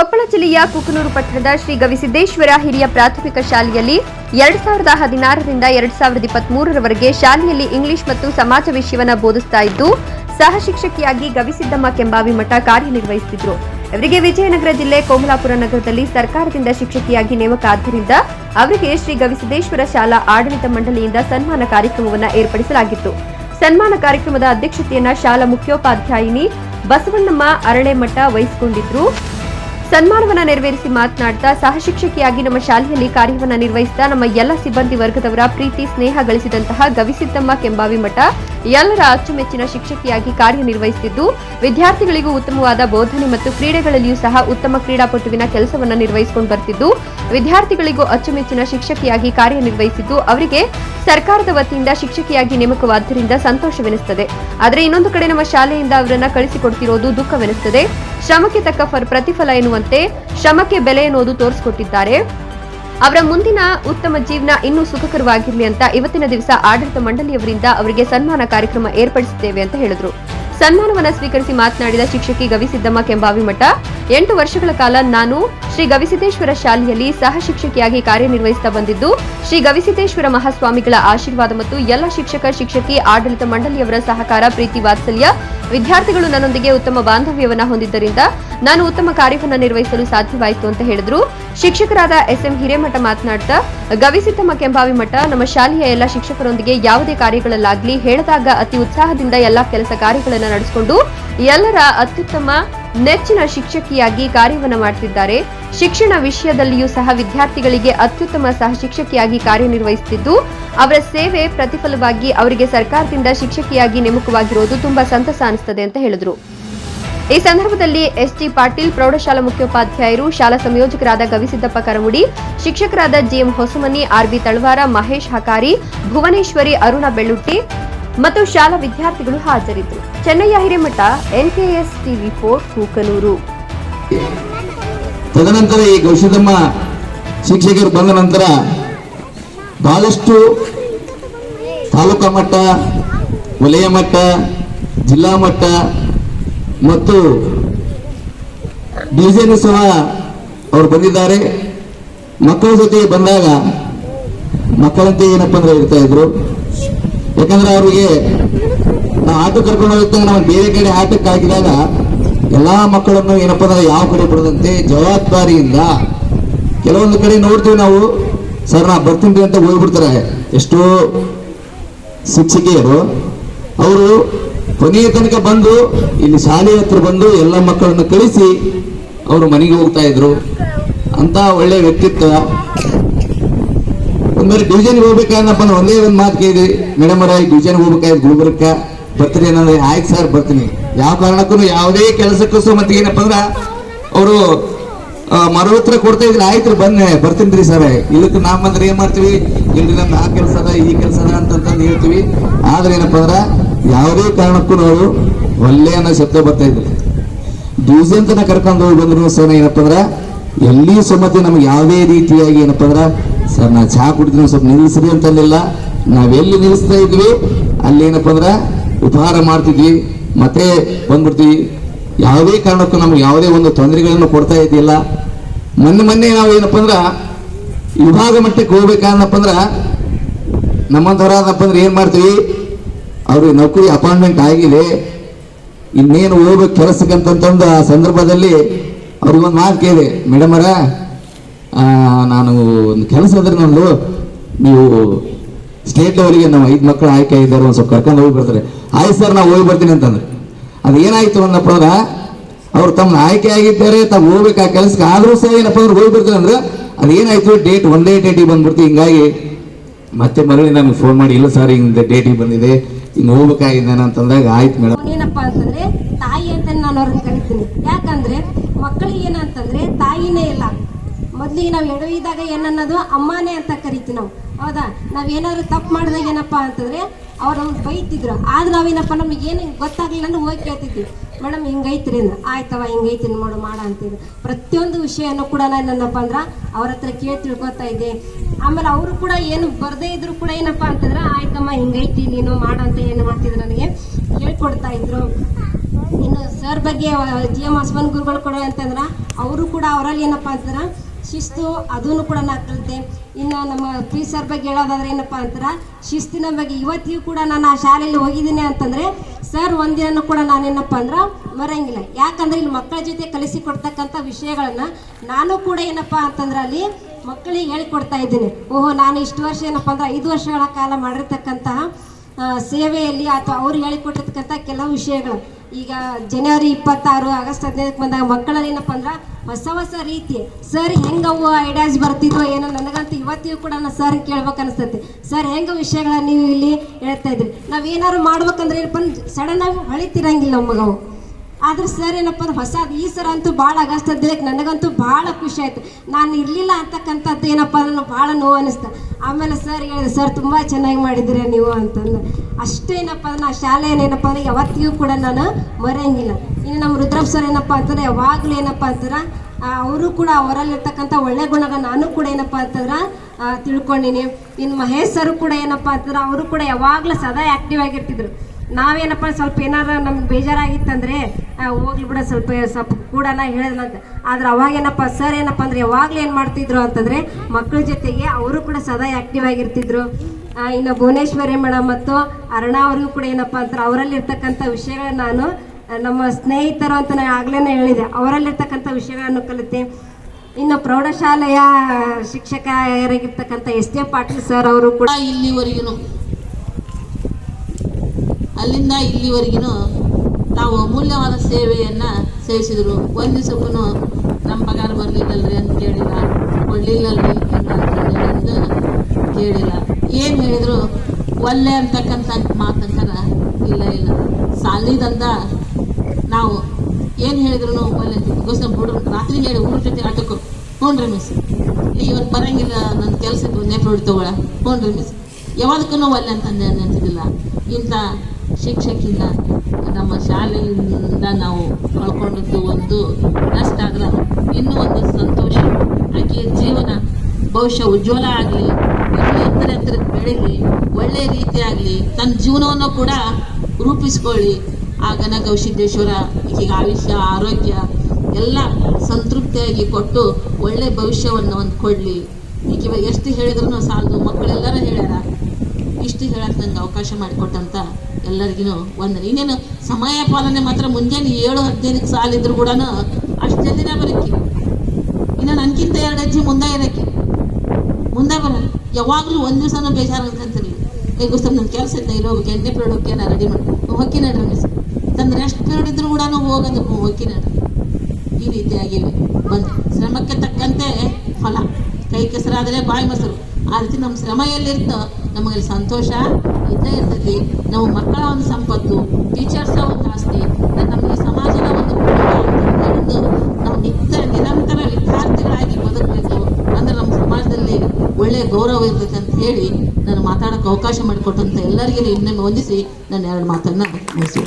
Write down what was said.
ಕೊಪ್ಪಳ ಜಿಲ್ಲೆಯ ಕುಕನೂರು ಪಟ್ಟಣದ ಶ್ರೀ ಗವಿಸಿದ್ದೇಶ್ವರ ಹಿರಿಯ ಪ್ರಾಥಮಿಕ ಶಾಲೆಯಲ್ಲಿ ಎರಡ್ ಸಾವಿರದ ಹದಿನಾರರಿಂದ ಎರಡ್ ಸಾವಿರದ ಇಪ್ಪತ್ಮೂರರವರೆಗೆ ಶಾಲೆಯಲ್ಲಿ ಇಂಗ್ಲಿಷ್ ಮತ್ತು ಸಮಾಜ ವಿಷಯವನ್ನು ಬೋಧಿಸ್ತಾ ಇದ್ದು ಸಹ ಶಿಕ್ಷಕಿಯಾಗಿ ಗವಿಸಿದ್ದಮ್ಮ ಕೆಂಬಾವಿ ಮಠ ಕಾರ್ಯನಿರ್ವಹಿಸುತ್ತಿದ್ದರು ಇವರಿಗೆ ವಿಜಯನಗರ ಜಿಲ್ಲೆ ಕೋಮಲಾಪುರ ನಗರದಲ್ಲಿ ಸರ್ಕಾರದಿಂದ ಶಿಕ್ಷಕಿಯಾಗಿ ನೇಮಕ ಆದ್ದರಿಂದ ಅವರಿಗೆ ಶ್ರೀ ಗವಿಸಿದ್ದೇಶ್ವರ ಶಾಲಾ ಆಡಳಿತ ಮಂಡಳಿಯಿಂದ ಸನ್ಮಾನ ಕಾರ್ಯಕ್ರಮವನ್ನು ಏರ್ಪಡಿಸಲಾಗಿತ್ತು. ಸನ್ಮಾನ ಕಾರ್ಯಕ್ರಮದ ಅಧ್ಯಕ್ಷತೆಯನ್ನ ಶಾಲಾ ಮುಖ್ಯೋಪಾಧ್ಯಾಯಿನಿ ಬಸವಣ್ಣಮ್ಮ ಅರಳೆಮಠ ವಹಿಸಿಕೊಂಡಿದ್ರು. ಸನ್ಮಾನವನ್ನ ನೆರವೇರಿಸಿ ಮಾತನಾಡ್ತಾ ಸಹ ಶಿಕ್ಷಕಿಯಾಗಿ ನಮ್ಮ ಶಾಲೆಯಲ್ಲಿ ಕಾರ್ಯವನ್ನ ನಿರ್ವಹಿಸಿದ ನಮ್ಮ ಎಲ್ಲ ಸಿಬ್ಬಂದಿ ವರ್ಗದವರ ಪ್ರೀತಿ, ಸ್ನೇಹ ಗಳಿಸಿದಂತಹ ಗವಿಸಿದ್ದಮ್ಮ ಕೆಂಬಾವಿ ಮಠ ಎಲ್ಲರ ಅಚ್ಚುಮೆಚ್ಚಿನ ಶಿಕ್ಷಕಿಯಾಗಿ ಕಾರ್ಯನಿರ್ವಹಿಸುತ್ತಿದ್ದು ವಿದ್ಯಾರ್ಥಿಗಳಿಗೂ ಉತ್ತಮವಾದ ಬೋಧನೆ ಮತ್ತು ಕ್ರೀಡೆಗಳಲ್ಲಿಯೂ ಸಹ ಉತ್ತಮ ಕ್ರೀಡಾಪಟುವಿನ ಕೆಲಸವನ್ನ ನಿರ್ವಹಿಸಿಕೊಂಡು ಬರ್ತಿದ್ದು, ವಿದ್ಯಾರ್ಥಿಗಳಿಗೂ ಅಚ್ಚುಮೆಚ್ಚಿನ ಶಿಕ್ಷಕಿಯಾಗಿ ಕಾರ್ಯನಿರ್ವಹಿಸಿದ್ದು, ಅವರಿಗೆ ಸರ್ಕಾರದ ವತಿಯಿಂದ ಶಿಕ್ಷಕಿಯಾಗಿ ನೇಮಕವಾದ್ದರಿಂದ ಸಂತೋಷವೆನಿಸುತ್ತದೆ. ಆದರೆ ಇನ್ನೊಂದು ಕಡೆ ನಮ್ಮ ಶಾಲೆಯಿಂದ ಅವರನ್ನ ಕಳಿಸಿಕೊಡ್ತಿರೋದು ದುಃಖವೆನಿಸುತ್ತದೆ. ಶ್ರಮಕ್ಕೆ ತಕ್ಕ ಪ್ರತಿಫಲ ಎನ್ನುವಂತೆ ಶ್ರಮಕ್ಕೆ ಬೆಲೆ ಎನ್ನುವುದು ತೋರಿಸಿಕೊಟ್ಟಿದ್ದಾರೆ. ಅವರ ಮುಂದಿನ ಉತ್ತಮ ಜೀವನ ಇನ್ನೂ ಸುಖಕರವಾಗಿರಲಿ ಅಂತ ಇವತ್ತಿನ ದಿವಸ ಆಡಳಿತ ಮಂಡಳಿಯವರಿಂದ ಅವರಿಗೆ ಸನ್ಮಾನ ಕಾರ್ಯಕ್ರಮ ಏರ್ಪಡಿಸಿದ್ದೇವೆ ಅಂತ ಹೇಳಿದ್ರು. ಸನ್ಮಾನವನ್ನ ಸ್ವೀಕರಿಸಿ ಮಾತನಾಡಿದ ಶಿಕ್ಷಕಿ ಗವಿಸಿದ್ದಮ್ಮ ಕೆಂಬಾವಿಮಠ, ಎಂಟು ವರ್ಷಗಳ ಕಾಲ ನಾನು ಶ್ರೀ ಗವಿಸಿದ್ದೇಶ್ವರ ಶಾಲೆಯಲ್ಲಿ ಸಹ ಶಿಕ್ಷಕಿಯಾಗಿ ಕಾರ್ಯನಿರ್ವಹಿಸುತ್ತಾ ಬಂದಿದ್ದು, ಶ್ರೀ ಗವಿಸಿದ್ದೇಶ್ವರ ಮಹಾಸ್ವಾಮಿಗಳ ಆಶೀರ್ವಾದ ಮತ್ತು ಎಲ್ಲ ಶಿಕ್ಷಕ, ಶಿಕ್ಷಕಿ, ಆಡಳಿತ ಮಂಡಳಿಯವರ ಸಹಕಾರ, ಪ್ರೀತಿ, ವಾತ್ಸಲ್ಯ ವಿದ್ಯಾರ್ಥಿಗಳು ನನ್ನೊಂದಿಗೆ ಉತ್ತಮ ಬಾಂಧವ್ಯವನ್ನ ಹೊಂದಿದ್ದರಿಂದ ನಾನು ಉತ್ತಮ ಕಾರ್ಯವನ್ನು ನಿರ್ವಹಿಸಲು ಸಾಧ್ಯವಾಯಿತು ಅಂತ ಹೇಳಿದ್ರು. ಶಿಕ್ಷಕರಾದ ಎಸ್ಎಂ ಹಿರೇಮಠ ಮಾತನಾಡ್ತಾ, ಗವಿಸಿದ್ದಮ್ಮ ಕೆಂಬಾವಿ ಮಠ ನಮ್ಮ ಶಾಲೆಯ ಎಲ್ಲ ಶಿಕ್ಷಕರೊಂದಿಗೆ ಯಾವುದೇ ಕಾರ್ಯಗಳಲ್ಲಾಗ್ಲಿ, ಹೇಳಿದಾಗ ಅತಿ ಉತ್ಸಾಹದಿಂದ ಎಲ್ಲಾ ಕೆಲಸ ಕಾರ್ಯಗಳನ್ನು ನಡೆಸಿಕೊಂಡು ಎಲ್ಲರ ಅತ್ಯುತ್ತಮ ನೆಚ್ಚಿನ ಶಿಕ್ಷಕಿಯಾಗಿ ಕಾರ್ಯವನ್ನು ಮಾಡುತ್ತಿದ್ದಾರೆ ಶಿಕ್ಷಣ ವಿಷಯದಲ್ಲಿಯೂ ಸಹ ವಿದ್ಯಾರ್ಥಿಗಳಿಗೆ ಅತ್ಯುತ್ತಮ ಸಹ ಶಿಕ್ಷಕಿಯಾಗಿ ಕಾರ್ಯನಿರ್ವಹಿಸುತ್ತಿದ್ದು, ಅವರ ಸೇವೆ ಪ್ರತಿಫಲವಾಗಿ ಅವರಿಗೆ ಸರ್ಕಾರದಿಂದ ಶಿಕ್ಷಕಿಯಾಗಿ ನೇಮಕವಾಗಿರುವುದು ತುಂಬಾ ಸಂತಸ ಅನಿಸ್ತದೆ ಅಂತ ಹೇಳಿದರು. ಈ ಸಂದರ್ಭದಲ್ಲಿ ಎಸ್ಟಿ ಪಾಟೀಲ್, ಪ್ರೌಢಶಾಲಾ ಮುಖ್ಯೋಪಾಧ್ಯಾಯರು, ಶಾಲಾ ಸಂಯೋಜಕರಾದ ಗವಿಸಿದ್ದಪ್ಪ ಕರಮುಡಿ, ಶಿಕ್ಷಕರಾದ ಜಿಎಂ ಹೊಸಮನಿ ಆರ್ಬಿ ತಳವಾರ, ಮಹೇಶ್ ಹಕಾರಿ, ಭುವನೇಶ್ವರಿ ಅರುಣ ಬೆಳ್ಳುಟ್ಟಿ ಮತ್ತು ಶಾಲಾ ವಿದ್ಯಾರ್ಥಿಗಳು ಹಾಜರಿದ್ದರು. Chennayya Hiremath, NKS TV four, Kukanur. ತದನಂತರ ಈ ಗೌಶಿತಮ್ಮ ಶಿಕ್ಷಕರು ಬಂದ ನಂತರ ಬಹಳಷ್ಟು ತಾಲೂಕಾ ಮಟ್ಟ, ವಲಯ ಮಟ್ಟ, ಜಿಲ್ಲಾ ಮಟ್ಟ ಮತ್ತು ಡಿವಿಷನ್ ಸಹ ಅವರು ಬಂದಿದ್ದಾರೆ. ಮಕ್ಕಳ ಜೊತೆ ಬಂದಾಗ ಮಕ್ಕಳಂತೆ ಏನಪ್ಪ ಅಂದ್ರೆ ಇರ್ತಾ ಇದ್ರು ಯಾಕಂದ್ರೆ ಅವರಿಗೆ ನಾವು ಆಟ ಕರ್ಕೊಂಡು ಹೋಗ್ತಾ ನಾವು ಬೇರೆ ಕಡೆ ಆಟಕ್ಕೆ ಹಾಕಿದಾಗ ಎಲ್ಲಾ ಮಕ್ಕಳನ್ನು ಏನಪ್ಪ ಅಂದ್ರೆ ಯಾವ ಕಡೆ ಬಿಡದಂತೆ ಜವಾಬ್ದಾರಿಯಿಂದ ಕೆಲವೊಂದು ಕಡೆ ನೋಡ್ತೀವಿ ನಾವು, ಸರ್, ನಾ ಬರ್ತೀನಿ ಅಂತ ಹೋಗ್ಬಿಡ್ತಾರೆ. ಎಷ್ಟೋ ಶಿಕ್ಷಕಿಯರು, ಅವರು ಕೊನೆಯ ತನಕ ಬಂದು, ಇಲ್ಲಿ ಶಾಲೆ ಹತ್ರ ಬಂದು ಎಲ್ಲ ಮಕ್ಕಳನ್ನು ಕಳಿಸಿ, ಅವರು ಮನೆಗೆ ಹೋಗ್ತಾ ಇದ್ರು. ಅಂತ ಒಳ್ಳೆ ವ್ಯಕ್ತಿತ್ವ. ಒಂದ್ಮೇಲೆ ಡಿವಿಜನ್ ಹೋಗ್ಬೇಕಾದ್ರೆ ಅಂದ್ರೆ ಒಂದೇ ಒಂದು ಮಾತು ಕೇಳಿ. ಮೇಡಮ್ ಅವರ ಡಿವಿಷನ್ ಹೋಗ್ಬೇಕಾಯ್ತು ಗುಲ್ಬರ್ಗ? ಬರ್ತೀರಿ ನಾನು ಆಯ್ತು ಸರ್, ಬರ್ತೀನಿ. ಯಾವ ಕಾರಣಕ್ಕೂ ಯಾವುದೇ ಕೆಲಸಕ್ಕೂ ಮತ್ತೆ ಏನಪ್ಪ ಅಂದ್ರೆ ಅವರು ಮರ ಹತ್ರ ಕೊಡ್ತಾ ಇದ್ರೆ ಆಯ್ತು ಬನ್ನಿ, ಬರ್ತೀನಿ ರೀ ಸರ್. ಇಲ್ಲಕ್ಕೆ ನಾವು ಬಂದ್ರೆ ಏನ್ ಮಾಡ್ತೀವಿ? ಇಲ್ಲಿ ನಮ್ದು ಆ ಕೆಲಸ ಅದ, ಈ ಕೆಲಸ ಅದ ಅಂತಂತಂದು ಹೇಳ್ತೀವಿ. ಆದ್ರೆ ಏನಪ್ಪ ಅಂದ್ರ ಯಾವುದೇ ಕಾರಣಕ್ಕೂ ನಾವು ಒಳ್ಳೆ ಅನ್ನೋ ಶಬ್ದ ಬರ್ತಾ ಇದ್ರಿ ಡಿವಿಜನ್ ತನಕ ಕರ್ಕೊಂಡು ಹೋಗಿ ಬಂದ್ರು ಸರ್ ಏನಪ್ಪ ಅಂದ್ರ ಎಲ್ಲಿ ಸಮತೆ ನಮ್ಗೆ ಯಾವುದೇ ರೀತಿಯಾಗಿ ಏನಪ್ಪ ಅಂದ್ರ ಸರ್, ನಾ ಚಹಾ ಕುಡಿದ್ರೆ ಸ್ವಲ್ಪ ನಿಲ್ಲಿಸ್ರಿ ಅಂತಂದಿಲ್ಲ ನಾವೆಲ್ಲಿ ನಿಲ್ಲಿಸ್ತಾ ಇದ್ವಿ? ಅಲ್ಲಿ ಏನಪ್ಪ ಅಂದ್ರೆ ಉಪಹಾರ ಮಾಡ್ತಿದ್ವಿ. ಮತ್ತೆ ಬಂದ್ಬಿಡ್ತೀವಿ. ಯಾವುದೇ ಕಾರಣಕ್ಕೂ ನಮ್ಗೆ ಯಾವುದೇ ಒಂದು ತೊಂದರೆಗಳನ್ನು ಕೊಡ್ತಾ ಇದ್ದಿಲ್ಲ. ಮೊನ್ನೆ ಮೊನ್ನೆ ನಾವು ಏನಪ್ಪ ಅಂದ್ರೆ ವಿಭಾಗ ಮಟ್ಟಕ್ಕೆ ಹೋಗ್ಬೇಕನ್ನಪ್ಪ ಅಂದ್ರೆ ನಮ್ಮಂಥವ್ರಾದಪ್ಪ ಅಂದ್ರೆ ಏನು ಮಾಡ್ತೀವಿ? ಅವ್ರಿಗೆ ನೌಕರಿ ಅಪಾಯಿಂಟ್ಮೆಂಟ್ ಆಗಿದೆ. ಇನ್ನೇನು ಹೋಗ್ಬೇಕು ಕೆಲಸಕ್ಕೆ ಅಂತಂತಂದ ಆ ಸಂದರ್ಭದಲ್ಲಿ ಅವ್ರಿಗೊಂದು ಮಾತು ಕೇಳಿದೆ. ಮೇಡಮ್ ಅವರ ನಾನು ಒಂದು ಕೆಲಸ ಆದ್ರೆ ನಾನು ನೀವು ಸ್ಟೇಟ್ ಲೆವೆಲ್ಗೆ ನಾವು ಐದು ಮಕ್ಕಳು ಆಯ್ಕೆ ಆಗಿದ್ದಾರೆ ಒಂದು ಸ್ವಲ್ಪ ಕರ್ಕೊಂಡು ಹೋಗಿ ಬರ್ತಾರೆ. ಆಯ್ತು ಸರ್ ನಾವು ಹೋಗಿ ಬರ್ತೀನಿ ಅಂತಂದ್ರೆ. ಅದು ಏನಾಯ್ತು ಅಂದಪ್ಪ ಅಂದ್ರೆ, ಅವ್ರು ತಮ್ಮ ಆಯ್ಕೆ ಆಗಿದ್ದಾರೆ, ತಾವು ಹೋಗ್ಬೇಕು ಆ ಕೆಲಸಕ್ಕೆ, ಆದ್ರೂ ಸಹ ಏನಪ್ಪ ಅಂದ್ರೆ ಹೋಗಿ ಬರ್ತಾರೆ ಅಂದ್ರೆ, ಅದು ಏನಾಯ್ತು ಡೇಟ್ ಒಂದೇ ಡೇಟಿಗೆ ಬಂದ್ಬಿಡ್ತು, ಹಿಂಗಾಗಿ ಮತ್ತೆ ಮರಳಿ ನಮ್ಗೆ ಫೋನ್ ಮಾಡಿ, ಇಲ್ಲ ಸರ್ ಹಿಂಗೆ ಡೇಟಿಗೆ ಬಂದಿದೆ, ಹಿಂಗೆ ಹೋಗ್ಬೇಕಾಗಿದ್ದಾನೆ ಅಂತಂದಾಗ, ಆಯ್ತು ಮೇಡಮ್ ಏನಪ್ಪ ಅಂತಂದ್ರೆ, ತಾಯಿ ಅಂತ ನಾನು ಅವ್ರನ್ನ ಕರಿತೀನಿ. ಯಾಕಂದ್ರೆ ಮಕ್ಕಳಿಗೆ ಏನಂತಂದ್ರೆ, ತಾಯಿನೇ ಇಲ್ಲ. ಮೊದ್ಲಿಗೆ ನಾವು ಎಡವಿದಾಗ ಏನನ್ನೋದು ಅಮ್ಮನೇ ಅಂತ ಕರಿತೀವಿ ನಾವು. ಹೌದಾ? ನಾವೇನಾದ್ರು ತಪ್ಪು ಮಾಡಿದಾಗ ಏನಪ್ಪ ಅಂತಂದ್ರೆ ಅವ್ರು ಅವ್ರು ಬೈತಿದ್ರು. ಆದ್ರೆ ನಾವೇನಪ್ಪ ನಮಗೆ ಏನು ಗೊತ್ತಾಗ್ಲಿಲ್ಲ ಅಂದ್ರೆ ಹೋಗಿ ಕೇಳ್ತಿದ್ವಿ. ಮೇಡಮ್, ಹಿಂಗೈತ್ರಿ ಆಯ್ತವ ಹಿಂಗೈತಿ ಮಾಡು ಮಾಡ ಅಂತಿದ್ರು ಪ್ರತಿಯೊಂದು ವಿಷಯನೂ ಕೂಡ ನಾನು ಏನಪ್ಪ ಅಂದ್ರೆ ಅವ್ರ ಹತ್ರ ಕೇಳಿ ತಿಳ್ಕೊತಾ ಇದ್ದೆ. ಆಮೇಲೆ ಅವರು ಕೂಡ ಏನು ಬರದೇ ಇದ್ರು ಕೂಡ ಏನಪ್ಪ ಅಂತಂದ್ರೆ, ಆಯ್ತಮ್ಮ, ಹಿಂಗೈತಿ, ನೀನು ಮಾಡು ಅಂತ ಏನು ಮಾಡ್ತಿದ್ರು ನನಗೆ? ಹೇಳ್ಕೊಡ್ತಾ ಇದ್ರು. ಇನ್ನು ಸರ್ ಬಗ್ಗೆ, ಜಿ ಎಂ ಹಸ್ಬನ್ ಗುರುಗಳು ಕೂಡ ಅಂತಂದ್ರೆ, ಅವರು ಕೂಡ ಅವರಲ್ಲಿ ಏನಪ್ಪ ಅಂತಂದ್ರೆ ಶಿಸ್ತು ಅದನ್ನು ಕೂಡ ನಾನು ಕಲಿತೆ. ಇನ್ನು ನಮ್ಮ ಪಿ ಸರ್ ಬಗ್ಗೆ ಹೇಳೋದಾದ್ರೆ ಏನಪ್ಪ ಅಂತಾರೆ, ಶಿಸ್ತಿನ ಬಗ್ಗೆ ಇವತ್ತಿಗೂ ಕೂಡ ನಾನು ಆ ಶಾಲೆಯಲ್ಲಿ ಹೋಗಿದ್ದೀನಿ ಅಂತಂದರೆ, ಸರ್ ಒಂದಿನೂ ಕೂಡ ನಾನೇನಪ್ಪ ಅಂದ್ರೆ ಮರೆಯಂಗಿಲ್ಲ. ಯಾಕಂದ್ರೆ ಇಲ್ಲಿ ಮಕ್ಕಳ ಜೊತೆ ಕಲಿಸಿಕೊಡ್ತಕ್ಕಂಥ ವಿಷಯಗಳನ್ನು ನಾನು ಕೂಡ ಏನಪ್ಪ ಅಂತಂದ್ರೆ ಅಲ್ಲಿ ಮಕ್ಕಳಿಗೆ ಹೇಳಿಕೊಡ್ತಾ ಇದ್ದೀನಿ. ಓಹೋ, ನಾನು ಇಷ್ಟು ವರ್ಷ ಏನಪ್ಪ ಅಂದ್ರೆ ಐದು ವರ್ಷಗಳ ಕಾಲ ಮಾಡಿರ್ತಕ್ಕಂತಹ ಸೇವೆಯಲ್ಲಿ ಅಥವಾ ಅವ್ರಿಗೆ ಹೇಳಿಕೊಟ್ಟಿರ್ತಕ್ಕಂಥ ಕೆಲವು ವಿಷಯಗಳು. ಈಗ ಜನವರಿ ಇಪ್ಪತ್ತಾರು, ಆಗಸ್ಟ್ ಹದಿನೈದಕ್ಕೆ ಬಂದಾಗ ಮಕ್ಕಳಲ್ಲಿ ಏನಪ್ಪ ಅಂದ್ರೆ ಹೊಸ ಹೊಸ ರೀತಿ. ಸರ್, ಹೆಂಗೆ ಅವು ಐಡಿಯಾಸ್ ಬರ್ತಿದ್ವು ಏನೋ ನನಗಂತೂ ಇವತ್ತಿಗೂ ಕೂಡ ನಾನು ಸರ್ ಕೇಳ್ಬೇಕು ಅನಿಸ್ತೈತಿ. ಸರ್, ಹೆಂಗೆ ವಿಷಯಗಳನ್ನ ನೀವು ಇಲ್ಲಿ ಹೇಳ್ತಾ ಇದ್ರಿ? ನಾವು ಏನಾದ್ರು ಮಾಡ್ಬೇಕಂದ್ರೆ ಏನಪ್ಪ ಸಡನ್ ಆಗಿ ಹೊಳಿತಿರಂಗಿಲ್ಲ ನಮಗೆ ಅವು. ಆದ್ರೆ ಸರ್ ಏನಪ್ಪ ಅಂದ್ರೆ ಹೊಸ ಈ ಸರ್ ಅಂತೂ ಭಾಳ ಆಗಸ್ಟ್ ಹದಿನೈದಕ್ಕೆ ನನಗಂತೂ ಭಾಳ ಖುಷಿ ಆಯ್ತು. ನಾನು ಇರಲಿಲ್ಲ ಅಂತಕ್ಕಂಥದ್ದು ಏನಪ್ಪ ಅಂದ್ರೆ ಭಾಳ ನೋವು ಅನಿಸ್ತು. ಆಮೇಲೆ ಸರ್ ಹೇಳಿದ್ರು, ಸರ್, ತುಂಬ ಚೆನ್ನಾಗಿ ಮಾಡಿದ್ರೆ ನೀವು ಅಂತಂದು. ಅಷ್ಟೇನಪ್ಪ, ನಾ ಶಾಲೆ ಏನೇನಪ್ಪ ಅಂದ್ರೆ ಯಾವತ್ತಿಗೂ ಕೂಡ ನಾನು ಮರೆಯಂಗಿಲ್ಲ. ಇನ್ನು ನಮ್ಮ ರುದ್ರಪ್ಪ ಸರ್ ಏನಪ್ಪ ಅಂತಂದ್ರೆ ಯಾವಾಗಲೂ ಏನಪ್ಪ ಅಂತಂದ್ರೆ ಅವರು ಕೂಡ ಅವರಲ್ಲಿರ್ತಕ್ಕಂಥ ಒಳ್ಳೆ ಗುಣಗ ನಾನು ಕೂಡ ಏನಪ್ಪ ಅಂತಂದ್ರೆ ತಿಳ್ಕೊಂಡಿನಿ. ಇನ್ನು ಮಹೇಶ್ ಸರ್ ಕೂಡ ಏನಪ್ಪ ಅಂತಂದ್ರೆ ಅವರು ಕೂಡ ಯಾವಾಗಲೂ ಸದಾ ಆ್ಯಕ್ಟಿವ್ ಆಗಿರ್ತಿದ್ರು. ನಾವೇನಪ್ಪ, ಸ್ವಲ್ಪ ಏನಾರ ನಮ್ಗೆ ಬೇಜಾರಾಗಿತ್ತಂದರೆ ಹೋಗ್ಲಿ ಬಿಡ ಸ್ವಲ್ಪ ಸ್ವಲ್ಪ ಕೂಡ ಹೇಳಿದ್ನಂತ ಆದ್ರೆ ಅವಾಗ ಏನಪ್ಪ ಸರ್ ಏನಪ್ಪ ಅಂದ್ರೆ ಯಾವಾಗಲೂ ಏನು ಮಾಡ್ತಿದ್ರು ಅಂತಂದ್ರೆ ಮಕ್ಕಳ ಜೊತೆಗೆ ಅವರು ಕೂಡ ಸದಾ ಆ್ಯಕ್ಟಿವ್ ಆಗಿರ್ತಿದ್ರು. ಇನ್ನು ಭುವನೇಶ್ವರಿ ಮೇಡಮ್ ಮತ್ತು ಅರುಣ ಅವ್ರಿಗೂ ಕೂಡ ಏನಪ್ಪ ಅಂತಾರೆ, ಅವರಲ್ಲಿರ್ತಕ್ಕಂಥ ವಿಷಯಗಳನ್ನ ನಾನು ನಮ್ಮ ಸ್ನೇಹಿತರು ಅಂತ ನಾನು ಆಗ್ಲೇ ಹೇಳಿದೆ. ಅವರಲ್ಲಿರ್ತಕ್ಕಂಥ ವಿಷಯಗಳನ್ನು ಕಲಿತೆ. ಇನ್ನು ಪ್ರೌಢಶಾಲೆಯ ಶಿಕ್ಷಕರಾಗಿರ್ತಕ್ಕಂಥ ಎಸ್ ಜೆ ಪಾಟೀಲ್ ಸರ್ ಅವರು ಕೂಡ ಇಲ್ಲಿವರೆಗೂ ಅಲ್ಲಿಂದ ಇಲ್ಲಿವರೆಗೂ ತಾವು ಅಮೂಲ್ಯವಾದ ಸೇವೆಯನ್ನು ಸೇವಿಸಿದರು ಒಂದು ದಿವಸಕ್ಕೂ ನಮ್ಮ ಪಗಾರ ಬರಲಿಲ್ಲಲ್ರಿ ಅಂತ ಕೇಳಿಲ್ಲ. ಕೊಡಲಿಲ್ಲಲ್ರಿ ಅಂತ ಕೇಳಿಲ್ಲ. ಏನು ಹೇಳಿದರು? ಒಲ್ಲೆ ಅಂತಕ್ಕಂಥ ಮಾತಂಕರ ಇಲ್ಲ ಇಲ್ಲ. ಸಾಲಿದಂದ ನಾವು ಏನು ಹೇಳಿದ್ರು ಒಲ್ಲೆ. ಗೋಸ್ಕರ ಹುಡುಗ ರಾತ್ರಿ ಹೇಳಿ ಹುಡುಗ ಜೊತೆ ಆಟಕ್ಕೂ ಹ್ಞೂ ರೀ ಮಿಸ್ ಇವತ್ತು ಬರಂಗಿಲ್ಲ ನನ್ನ ಕೆಲಸಕ್ಕೆ ನೇಪ್ರೋಡಿ ತಗೊಳ. ಹ್ಞೂ ರೀ ಮಿಸ್ ಯಾವ್ದಕ್ಕೂ ಒಲ್ಲೆ ಅಂತಂದೆ ಅಂತಿದ್ದಿಲ್ಲ. ಇಂಥ ಶಿಕ್ಷಕಿಲ್ಲ ನಮ್ಮ ಶಾಲೆಯಿಂದ ನಾವು ಕಳ್ಕೊಂಡದ್ದು ಒಂದು ನಷ್ಟ ಆದ್ರೆ ಇನ್ನೂ ಒಂದು ಸಂತೋಷ. ಆಕೆಯ ಜೀವನ ಭವಿಷ್ಯ ಉಜ್ವಲ ಆಗಲಿ ಎತ್ತರ ಎತ್ತರ ಬೆಳೀಲಿ ಒಳ್ಳೆಯ ರೀತಿಯಾಗಲಿ ತನ್ನ ಜೀವನವನ್ನು ಕೂಡ ರೂಪಿಸ್ಕೊಳ್ಳಿ. ಆ ಗನ ಗವಿಸಿದ್ದೇಶ್ವರ ಆಯುಷ್ಯ, ಆರೋಗ್ಯ ಎಲ್ಲ ಸಂತೃಪ್ತಿಯಾಗಿ ಕೊಟ್ಟು ಒಳ್ಳೆ ಭವಿಷ್ಯವನ್ನು ಒಂದು ಕೊಡಲಿ ಇವಾಗ ಎಷ್ಟು ಹೇಳಿದ್ರು ಸಾಲದು, ಮಕ್ಕಳೆಲ್ಲರೂ ಹೇಳ್ಯಾರ ಇಷ್ಟು ಹೇಳಕ್ಕೆ ನಂಗೆ ಅವಕಾಶ ಮಾಡಿಕೊಟ್ಟಂತ ಎಲ್ಲರಿಗೂ ಒಂದು ಇನ್ನೇನು ಸಮಯ ಪಾಲನೆ ಮಾತ್ರ ಮುಂಜಾನೆ ಏಳು ಹದಿನೈದಕ್ಕೆ ಸಾಲಿದ್ರು ಕೂಡ ಅಷ್ಟು ಜಲ್ದಿನ ಬರಕ್ಕೆ. ಇನ್ನು ನನಗಿಂತ ಎರಡು ಹೆಜ್ಜೆ ಮುಂದೆ ಇರಕ್ಕೆ. ಮುಂದೆ ಬರಲ್ಲ. ಯಾವಾಗಲೂ ಒಂದು ದಿವಸನೂ ಬೇಜಾರು ಅನ್ಕೊಂತೀನಿ ಏ ಗುಸ್ತಮ್ ನನ್ನ ಕೆಲಸ ಇದ್ದ ಇರೋ ಹೋಗ್ಬೇಕು. ಎಣ್ಣೆ ಪೀರಿಯಡ್ ನಾ ರೆಡಿ ಮಾಡಿ ಹೊಕ್ಕಿ ನಡ್ರಿ ಮಿಸ್ ತನ್ನ ರೆಸ್ಟ್ ಪೀರಿಯಡ್ ಇದ್ರು ಕೂಡ ಹೋಗೋದು. ಹೊಕ್ಕಿ ನಡ್ರಿ. ಈ ರೀತಿಯಾಗಿ ಬಂದು ಶ್ರಮಕ್ಕೆ ತಕ್ಕಂತೆ ಫಲ. ಕೈ ಕೆಸರಾದರೆ ಬಾಯಿ ಮೊಸರು. ಆ ರೀತಿ ನಮ್ಮ ಶ್ರಮ ಎಲ್ಲಿರ್ತೋ ನಮಗೆ ಸಂತೋಷ. ಇದ್ದೇ ಇರ್ತೈತಿ ನಾವು ಮಕ್ಕಳ ಒಂದು ಸಂಪತ್ತು ಟೀಚರ್ಸ ಒಂದು ಆಸ್ತಿ ನಮಗೆ ಸಮಾಜದ ಒಂದು ತಿಳಿದು ನಾವು ನಿತ್ಯ ನಿರಂತರ ವಿದ್ಯಾರ್ಥಿಗಳಾಗಿ ಬದುಕಬೇಕು. ಅಂದ್ರೆ ನಮ್ಮ ಸಮಾಜದಲ್ಲಿ ಒಳ್ಳೆಯ ಗೌರವ ಇರ್ತೈತೆ ಅಂತ ಹೇಳಿ ನಾನು ಮಾತಾಡೋಕ್ಕೆ ಅವಕಾಶ ಮಾಡಿಕೊಟ್ಟಂತ ಎಲ್ಲರಿಗೂ ಇನ್ನೊಮ್ಮೆ ವಂದಿಸಿ ನಾನು ಎರಡು ಮಾತನ್ನು ಮುಗಿಸಿ